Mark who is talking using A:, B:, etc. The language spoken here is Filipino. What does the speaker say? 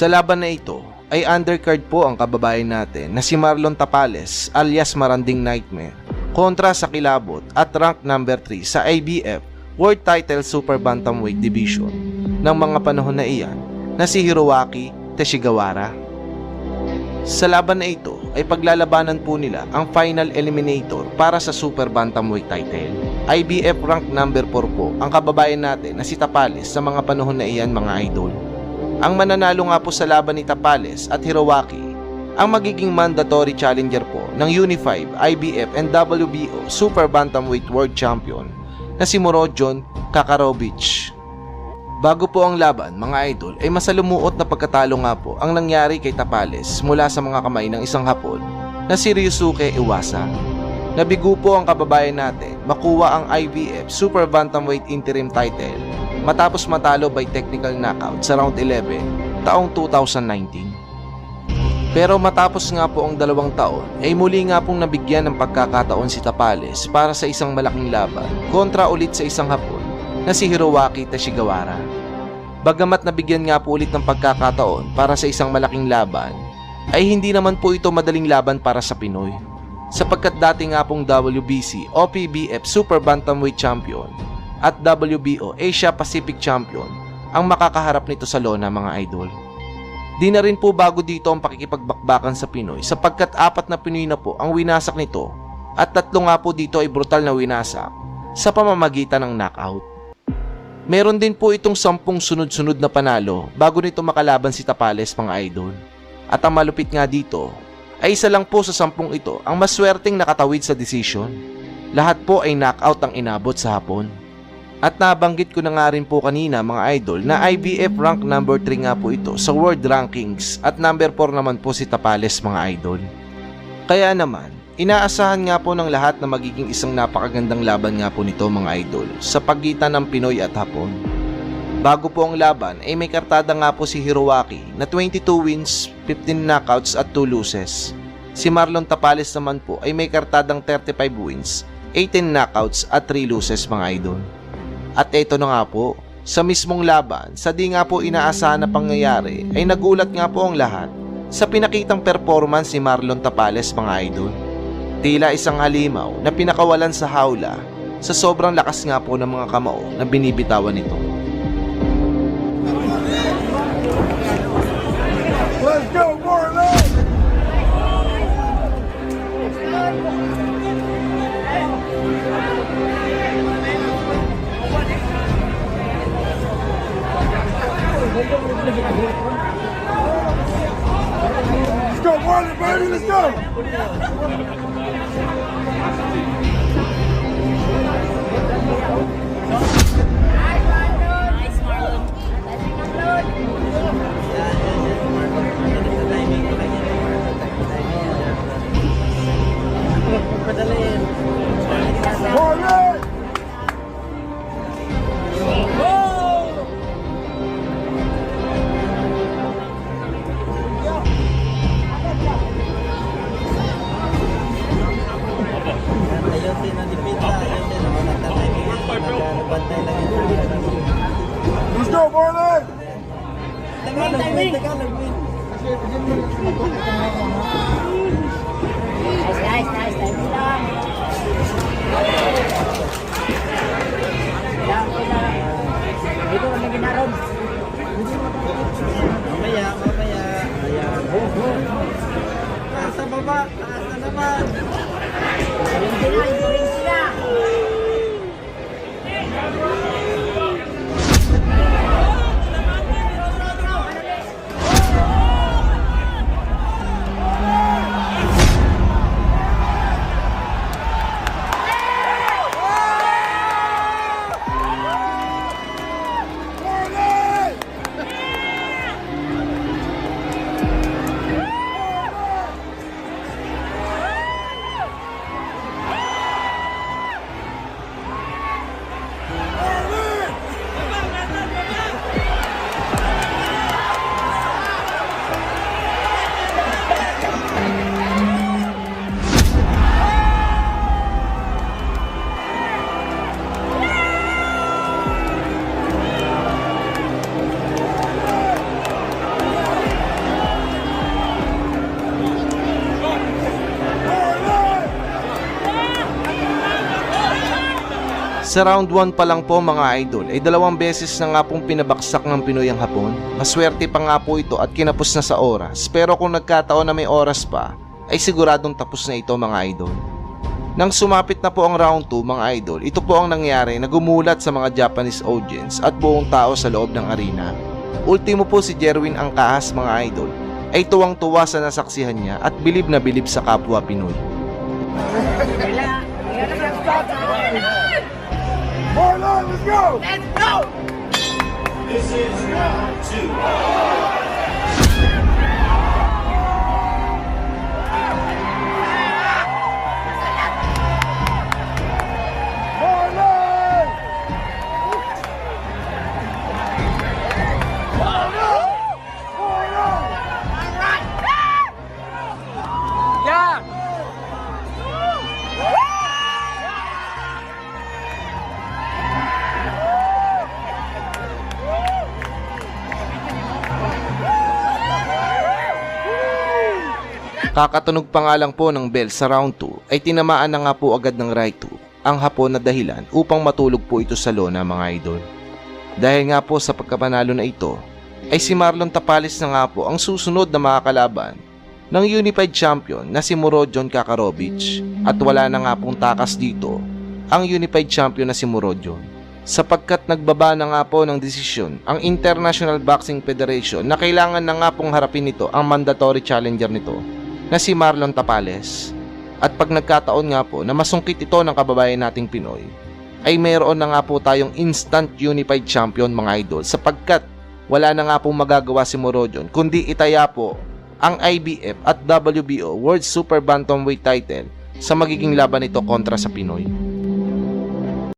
A: Sa laban na ito ay undercard po ang kababayan natin na si Marlon Tapales alias Maranding Nightmare kontra sa kilabot at rank number 3 sa IBF World Title Super Bantamweight Division ng mga panahon na iyan na si Hiroaki Teshigawara. Sa laban na ito ay paglalabanan po nila ang final eliminator para sa Super Bantamweight title. IBF rank number 4 po ang kababayan natin na si Tapales sa mga panahon na iyan mga idol. Ang mananalo nga po sa laban ni Tapales at Hiroaki ang magiging mandatory challenger po ng Uni5, IBF and WBO Super Bantamweight World Champion na si Morojon Kakarovic. Bago po ang laban, mga idol, ay masalumuot na pagkatalo nga po ang nangyari kay Tapales mula sa mga kamay ng isang hapon na si Ryusuke Iwasa. Nabigo po ang kababayan natin makuha ang IBF Super Bantamweight Interim title matapos matalo by technical knockout sa round 11 taong 2019. Pero matapos nga po ang dalawang taon ay muli nga pong nabigyan ng pagkakataon si Tapales para sa isang malaking laban kontra ulit sa isang hapon na si Hiroaki Teshigawara. Bagamat nabigyan nga po ulit ng pagkakataon para sa isang malaking laban, ay hindi naman po ito madaling laban para sa Pinoy. Sapagkat dati nga pong WBC o PBF Super Bantamweight Champion at WBO Asia Pacific Champion ang makakaharap nito sa lona mga idol. Di na rin po bago dito ang pakikipagbakbakan sa Pinoy sapagkat apat na Pinoy na po ang winasak nito at tatlo nga po dito ay brutal na winasak sa pamamagitan ng knockout. Meron din po itong sampung sunod-sunod na panalo bago nito makalaban si Tapales mga idol. At ang malupit nga dito ay isa lang po sa sampung ito ang maswerteng nakatawid sa decision. Lahat po ay knockout ang inabot sa hapon. At nabanggit ko na nga rin po kanina mga idol na IBF rank number 3 nga po ito sa world rankings at number 4 naman po si Tapales mga idol. Kaya naman, inaasahan nga po ng lahat na magiging isang napakagandang laban nga po nito mga idol sa pagitan ng Pinoy at Hapon. Bago po ang laban ay may kartada nga po si Hiroaki na 22 wins, 15 knockouts at 2 losses. Si Marlon Tapales naman po ay may kartadang 35 wins, 18 knockouts at 3 losses mga idol. At ito na nga po, sa mismong laban, sa di nga po inaasahan na pangyayari, ay nagulat nga po ang lahat sa pinakitang performance ni Marlon Tapales mga idol. Tila isang halimaw na pinakawalan sa hawla sa sobrang lakas nga po ng mga kamao na binibitawan nito.
B: Let's go, Marlon! Marlon, baby, let's go!
C: Mamaya, mamaya. Ayan. Taas sa baba, taas na naman.
A: Sa round 1 pa lang po mga idol ay dalawang beses na nga pong pinabaksak ng Pinoy ang Hapon. Maswerte pa nga po ito at kinapos na sa oras pero kung nagkataon na may oras pa ay siguradong tapos na ito mga idol. Nang sumapit na po ang round 2 mga idol, ito po ang nangyari na gumulat sa mga Japanese audience at buong tao sa loob ng arena. Ultimo po si Jerwin Angkahas mga idol ay tuwang-tuwa sa nasaksihan niya at bilib na bilib sa kapwa Pinoy.
D: Wala.
B: Marlon, let's go! Marlon!
A: Kakatunog pa nga lang po ng bell sa round 2 ay tinamaan na nga po agad ng right hook ang hapon na dahilan upang matulog po ito sa lona mga idol. Dahil nga po sa pagkapanalo na ito ay si Marlon Tapales na nga po ang susunod na makakalaban ng Unified Champion na si Murodjon Kakarovic at wala na nga pong takas dito ang Unified Champion na si Murodjon sapagkat nagbaba na nga po ng desisyon ang International Boxing Federation na kailangan na nga pong harapin nito ang mandatory challenger nito na si Marlon Tapales. At pag nagkataon nga po na masungkit ito ng kababayan nating Pinoy, ay mayroon na nga po tayong instant unified champion mga idol sapagkat wala na nga pong magagawa si Morojon kundi itaya po ang IBF at WBO World Super Bantamweight title sa magiging laban nito kontra sa Pinoy.